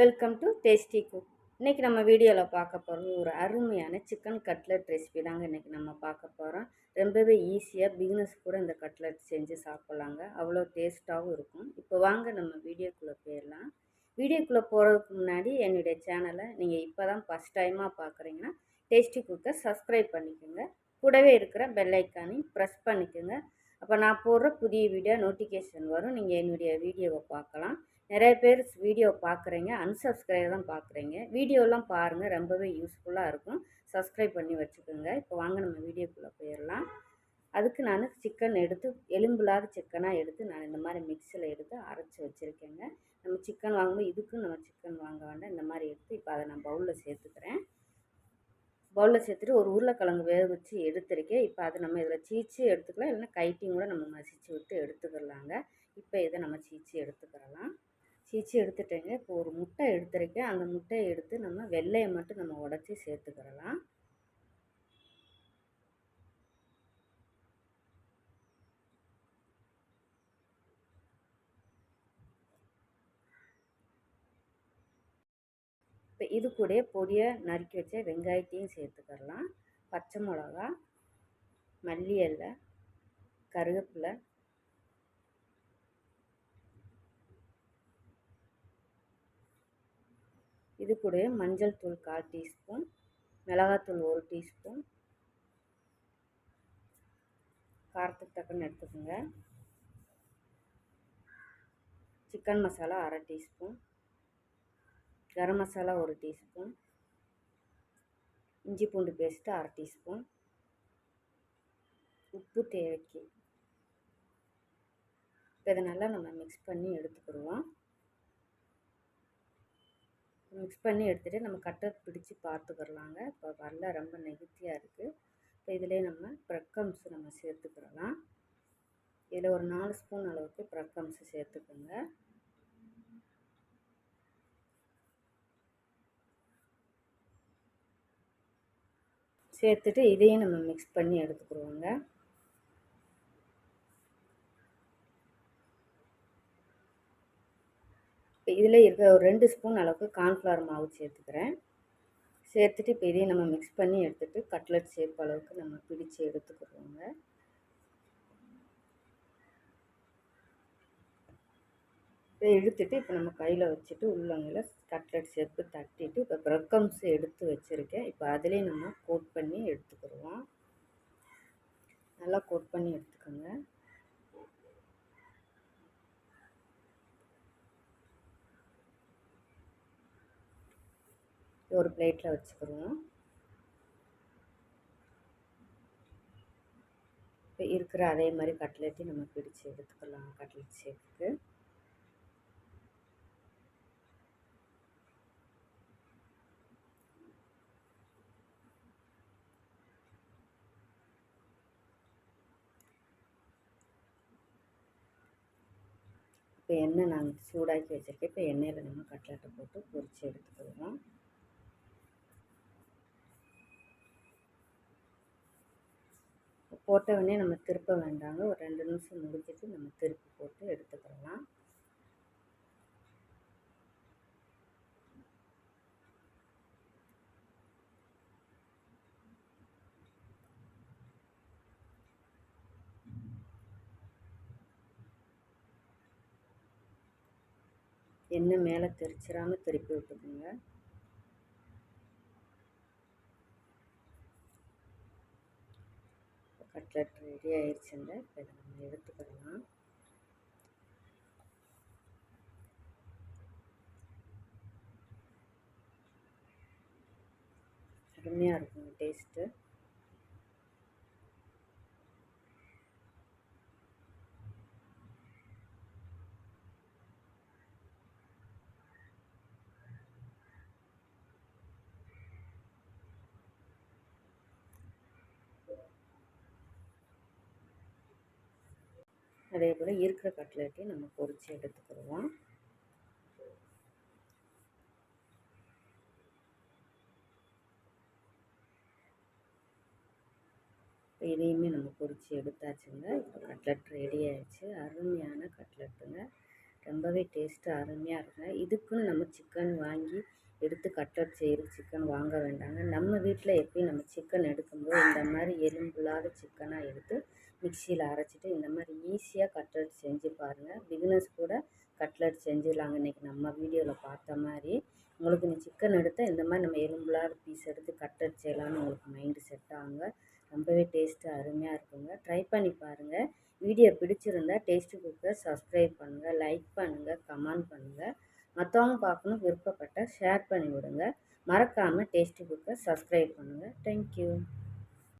Welcome to tasty cook இன்றைக்கி நம்ம வீடியோவில் பார்க்க போகிறது ஒரு அருமையான சிக்கன் கட்லட் ரெசிபி தாங்க இன்றைக்கி நம்ம பார்க்க போகிறோம் ரொம்பவே ஈஸியாக பிகினஸ் கூட இந்த கட்லட் செஞ்சு சாப்பிட்லாங்க. அவ்வளோ டேஸ்ட்டாகவும் இருக்கும். இப்போ வாங்க நம்ம வீடியோக்குள்ளே போயிடலாம். வீடியோக்குள்ளே போகிறதுக்கு முன்னாடி என்னுடைய சேனலை நீங்கள் இப்போ தான் ஃபஸ்ட் டைமாக பார்க்குறீங்கன்னா டேஸ்டி குக்கை சப்ஸ்கிரைப் பண்ணிக்கோங்க. கூடவே இருக்கிற பெல்லைக்கானையும் ப்ரெஸ் பண்ணிக்கோங்க. அப்போ நான் போடுற புதிய வீடியோ நோட்டிஃபிகேஷன் வரும். நீங்கள் என்னுடைய வீடியோவை பார்க்கலாம். நிறைய பேர் வீடியோ பார்க்குறீங்க அன்சப்ஸ்கிரைப் தான் பார்க்குறீங்க வீடியோலாம் பாருங்கள் ரொம்பவே யூஸ்ஃபுல்லாக இருக்கும். சப்ஸ்கிரைப் பண்ணி வச்சுக்கோங்க. இப்போ வாங்க நம்ம வீடியோக்குள்ளே போயிடலாம் அதுக்கு நான் சிக்கன் எடுத்து எலும்பில்லாத சிக்கனாக எடுத்து நான் இந்த மாதிரி மிக்சியில் எடுத்து அரைச்சி வச்சுருக்கேங்க. நம்ம சிக்கன் வாங்கும்போது இதுக்கும் நம்ம சிக்கன் வாங்க வேண்டாம். இந்த மாதிரி எடுத்து இப்போ அதை நான் பவுலில் சேர்த்துக்கிறேன். பவுலில் சேர்த்துட்டு ஒரு உருளைக்கிழங்கு வேக வச்சு எடுத்துருக்கேன். இப்போ அதை நம்ம இதில் சீச்சு எடுத்துக்கலாம். இல்லைன்னா கைட்டிங் கூட நம்ம மசிச்சு விட்டு எடுத்துக்கிறலாங்க இப்போ இதை நம்ம சீச்சு எடுத்துக்கிறலாம். சீச்சி எடுத்துட்டேங்க. இப்போ ஒரு முட்டை எடுத்துருக்கேன். அந்த முட்டையை எடுத்து நம்ம வெள்ளையை மட்டும் நம்ம உடச்சி சேர்த்துக்கிடலாம். இப்போ இது கூட பொடியை நறுக்கி வச்ச வெங்காயத்தையும் சேர்த்துக்கிறலாம் பச்சை மிளகா மல்லி இலை கருவேப்பிலை இது கூட மஞ்சள் தூள் கால் டீஸ்பூன் மிளகாத்தூள் ஒரு டீஸ்பூன். காரத்துக்கு தக்கன்னு எடுத்துக்கோங்க. சிக்கன் மசாலா அரை டீஸ்பூன். கரம் மசாலா ஒரு டீஸ்பூன். இஞ்சி பூண்டு பேஸ்ட்டு அரை டீஸ்பூன். உப்பு தேவைக்கு. இப்போ இதை நல்லா நம்ம மிக்ஸ் பண்ணி எடுத்துக்கிடுவோம். மிக்ஸ் பண்ணி எடுத்துகிட்டு நம்ம கட்டை பிடிச்சி பார்த்துக்கிறலாங்க இப்போ வரல ரொம்ப நெகத்தியாக இருக்குது இப்போ இதிலே நம்ம ப்ரெக்கம்ஸ் நம்ம சேர்த்துக்கிறலாம். இதில் ஒரு நாலு ஸ்பூன் அளவுக்கு ப்ரெக்கம்ஸ் சேர்த்துக்கோங்க. சேர்த்துட்டு இதையும் நம்ம மிக்ஸ் பண்ணி எடுத்துக்கிடுவோங்க இப்போ இதில் இருக்கிற ஒரு ரெண்டு ஸ்பூன் அளவுக்கு கார்ன்ஃப்ளவர் மாவு சேர்த்துக்கிறேன். சேர்த்துட்டு இப்போ இதையும் நம்ம மிக்ஸ் பண்ணி எடுத்துகிட்டு கட்லட் ஷேப் அளவுக்கு நம்ம பிடிச்சி எடுத்துக்கிடுவோங்க இதை எடுத்துகிட்டு இப்போ நம்ம கையில் வச்சுட்டு உள்ளவங்கள கட்லட் ஷேப்பு தட்டிட்டு இப்போ ப்ரெக்கம்ஸ் எடுத்து வச்சுருக்கேன். இப்போ அதிலே நம்ம கோட் பண்ணி எடுத்துக்கிடுவோம் நல்லா கோட் பண்ணி எடுத்துக்கோங்க. ஒரு பிளேட்டில் வச்சுக்கிறோம். இப்போ இருக்கிற அதே மாதிரி கட்லெட்டையும் நம்ம பிடிச்சி எடுத்துக்கலாம். கட்லெட் ஷேப்புக்கு. இப்போ எண்ணெய் நாங்கள் சூடாக்கி வச்சுருக்கேன். இப்போ எண்ணெயில் நம்ம கட்லெட்டை போட்டு பொரித்து எடுத்துக்கிடுவோம் போட்ட உடனே நம்ம திருப்ப வேண்டாங்க. ஒரு ரெண்டு நிமிஷம் முடிஞ்சிட்டு நம்ம திருப்பி போட்டு எடுத்துக்கலாம். எண்ணெய் மேலே தெரிச்சிடாமல் திருப்பி விட்டுக்குங்க. கட்லட் ரெடி ஆயிடுச்சுங்க இப்போ இதை நம்ம எடுத்துக்கலாம். அருமையாக இருக்கும் டேஸ்ட்டு அதே போல் இருக்கிற கட்லெட்டையும் நம்ம பொறிச்சு எடுத்துக்கிடுவோம் இதையுமே நம்ம பொறிச்சு எடுத்தாச்சுங்க. இப்போ கட்லெட் ரெடி ஆயிடுச்சு. அருமையான கட்லெட்டுங்க. ரொம்பவே டேஸ்ட்டு அருமையாக இருக்குங்க. இதுக்குன்னு நம்ம சிக்கன் வாங்கி எடுத்து கட்லட் செய்கிற சிக்கன் வாங்க வேண்டாங்க. நம்ம வீட்டில் எப்பயும் நம்ம சிக்கன் எடுக்கும்போது இந்த மாதிரி எலும்புலாத சிக்கனாக எடுத்து மிக்சியில் அரைச்சிட்டு இந்த மாதிரி ஈஸியாக கட்லட் செஞ்சு பாருங்கள் பிகினர்ஸ் கூட கட்லட் செஞ்சிடலாங்க இன்றைக்கி நம்ம வீடியோவில் பார்த்த மாதிரி. உங்களுக்கு நீ சிக்கன் எடுத்தால் இந்த மாதிரி நம்ம எலும்பில்லாத பீஸ் எடுத்து கட்லட் செய்யலாம்னு உங்களுக்கு மைண்டு செட் ஆகுங்க. ரொம்பவே டேஸ்ட்டு அருமையாக இருக்குங்க. ட்ரை பண்ணி பாருங்கள் வீடியோ பிடிச்சிருந்தா டேஸ்ட்டு குக்கர் சப்ஸ்கிரைப் பண்ணுங்கள் லைக் பண்ணுங்கள் கமெண்ட் பண்ணுங்கள் மற்றவங்க பார்க்கணும் விருப்பப்பட்ட ஷேர் பண்ணி விடுங்க. மறக்காமல் டேஸ்ட்டு குக்கர் சப்ஸ்கிரைப் பண்ணுங்கள் தேங்க்யூ